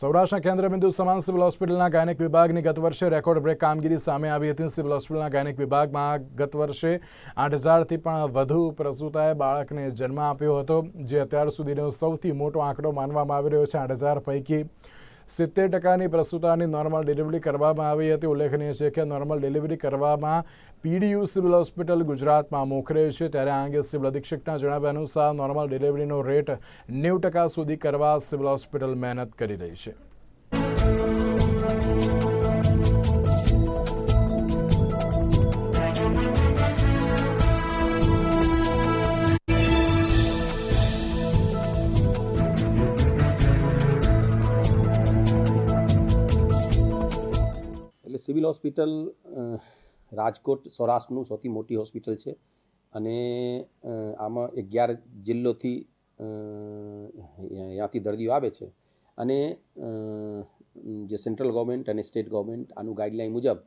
સૌરાષ્ટ્રના કેન્દ્રબિંદુ સમાન સિવિલ હોસ્પિટલના ગાયનિક વિભાગની ગત વર્ષે રેકોર્ડ બ્રેક કામગીરી સામે આવી હતી. સિવિલ હોસ્પિટલના ગાયનિક વિભાગમાં ગત વર્ષે આઠ હજારથી પણ વધુ પ્રસૂતાએ બાળકને જન્મ આપ્યો હતો, જે અત્યાર સુધીનો સૌથી મોટો આંકડો માનવામાં આવી રહ્યો છે. આઠ હજાર પૈકી સિત્તેર ટકાની પ્રસ્તુતાની નોર્મલ ડિલિવરી કરવામાં આવી હતી. ઉલ્લેખનીય છે કે નોર્મલ ડિલિવરી કરવામાં પીડીયુ સિવિલ હોસ્પિટલ ગુજરાતમાં મોખરે છે. ત્યારે આ અંગે સિવિલ અધિક્ષકના જણાવ્યા અનુસાર નોર્મલ ડિલિવરીનો રેટ નેવું ટકા સુધી કરવા સિવિલ હોસ્પિટલ મહેનત કરી રહી છે. સિવિલ હોસ્પિટલ રાજકોટ સૌરાષ્ટ્રનું સૌથી મોટી હોસ્પિટલ છે. અને આમાં અગિયાર જિલ્લોથી ત્યાંથી દર્દીઓ આવે છે. અને જે સેન્ટ્રલ ગવર્મેન્ટ અને સ્ટેટ ગવર્મેન્ટ આનું ગાઈડલાઈન મુજબ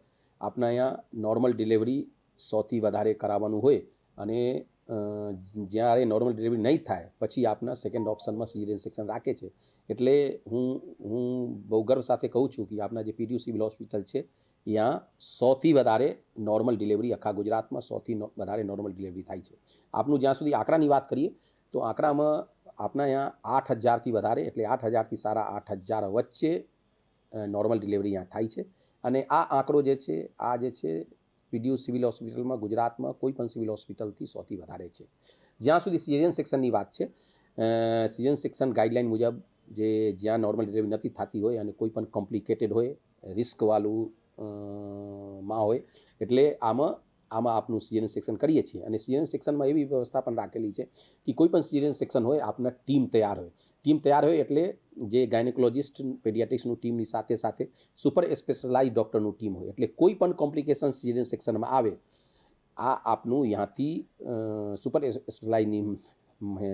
આપણા અહીંયા નોર્મલ ડિલિવરી સૌથી વધારે કરાવવાનું હોય. અને જ્યારે નોર્મલ ડિલિવરી નહીં થાય, પછી આપના સેકન્ડ ઓપ્શનમાં સિઝેરિયન સેક્શન રાખે છે. એટલે હું હું બહુ ગર્વ સાથે કહું છું કે આપના જે પીડીયુ સિવિલ હોસ્પિટલ છે ત્યાં સોથી વધારે નોર્મલ ડિલિવરી આખા ગુજરાતમાં સોથી વધારે નોર્મલ ડિલિવરી થાય છે. આપનું જ્યાં સુધી આંકડાની વાત કરીએ, તો આંકડામાં આપણા અહીંયા આઠ હજારથી વધારે, એટલે આઠ હજારથી સારા આઠ હજાર વચ્ચે નોર્મલ ડિલિવરી અહીંયા થાય છે. અને આ આંકડો જે છે, આ જે છે પીડીયુ સિવિલ હોસ્પિટલમાં ગુજરાતમાં કોઈ પણ સિવિલ હોસ્પિટલથી સૌથી વધારે છે. જ્યાં સુધી સિઝન સેક્શનની વાત છે સિઝન સેક્શન ગાઈડલાઇન મુજબ જે જ્યાં નોર્મલ ડિલિવરી નથી થતી હોય અને કોઈ પણ કોમ્પ્લિકેટેડ હોય રિસ્કવાળું માં હોય, એટલે આમાં આમાં આપનું સિઝેરિયન સેક્શન કરીએ છીએ. અને સિઝેરિયન સેક્શનમાં એવી વ્યવસ્થા પણ રાખેલી છે કે કોઈ પણ સિઝેરિયન સેક્શન હોય, આપના ટીમ તૈયાર હોય. ટીમ તૈયાર હોય એટલે જે ગાયનેકોલોજિસ્ટ પેડિયાટિક્સનું ટીમની સાથે સાથે સુપર સ્પેશિયલાઇઝ ડૉક્ટરનું ટીમ હોય. એટલે કોઈ પણ કોમ્પ્લિકેશન સિઝેરિયન સેક્શનમાં આવે, આ આપનું ત્યાંથી સુપર સ્પેશિયલાઇઝની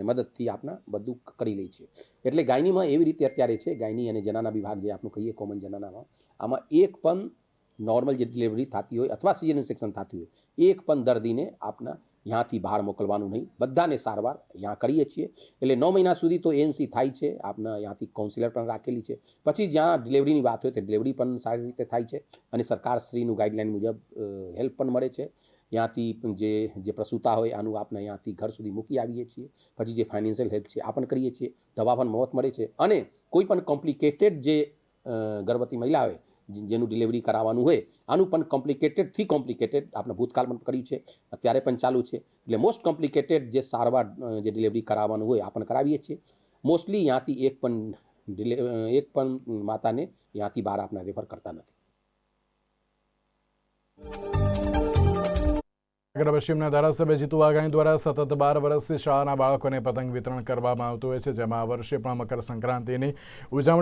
મદદથી આપના બધું કરી લે છે. એટલે ગાયનીમાં એવી રીતે અત્યારે છે, ગાયની અને જનાના વિભાગ જે આપણું કહીએ કોમન જનાનામાં, આમાં એક પણ નોર્મલ જે ડિલિવરી થતી હોય અથવા સિઝન સેક્શન થતી હોય, એક પણ દર્દીને આપના ત્યાંથી બહાર મોકલવાનું નહીં. બધાને સારવાર ત્યાં કરીએ છીએ. એટલે નવ મહિના સુધી તો એનસી થાય છે. આપના ત્યાંથી કાઉન્સિલર પણ રાખેલી છે. પછી જ્યાં ડિલિવરીની વાત હોય તો ડિલિવરી પણ સારી રીતે થાય છે. અને સરકારશ્રીનું ગાઈડલાઇન મુજબ હેલ્પ પણ મળે છે. ત્યાંથી જે જે પ્રસૂતા હોય આનું આપણે ત્યાંથી ઘર સુધી મૂકી આવીએ છીએ. પછી જે ફાઇનાન્શિયલ હેલ્પ છે આ પણ કરીએ છીએ. દવા પણ મફત મળે છે. અને કોઈ પણ કોમ્પ્લિકેટેડ જે ગર્ભવતી મહિલા હોય જેનું ડિલિવરી કરાવવાનું હોય, આનું પણ કોમ્પ્લિકેટેડથી કોમ્પ્લિકેટેડ આપણે ભૂતકાળમાં કર્યું છે. અત્યારે પણ ચાલુ છે. એટલે મોસ્ટ કોમ્પ્લિકેટેડ જે સારવાર જે ડિલિવરી કરાવવાનું હોય આ પણ કરાવીએ છીએ. મોસ્ટલી ત્યાંથી એક પણ ડિલે એક પણ માતાને ત્યાંથી બહાર આપણે રેફર કરતા નથી. નગર પશ્ચિમના ધારાસભ્ય જીતુ વાઘાણી દ્વારા સતત બાર વર્ષથી શાળાના બાળકોને પતંગ વિતરણ કરવામાં આવતું હોય છે, જેમાં આ વર્ષે પણ મકર સંક્રાંતિની ઉજવણી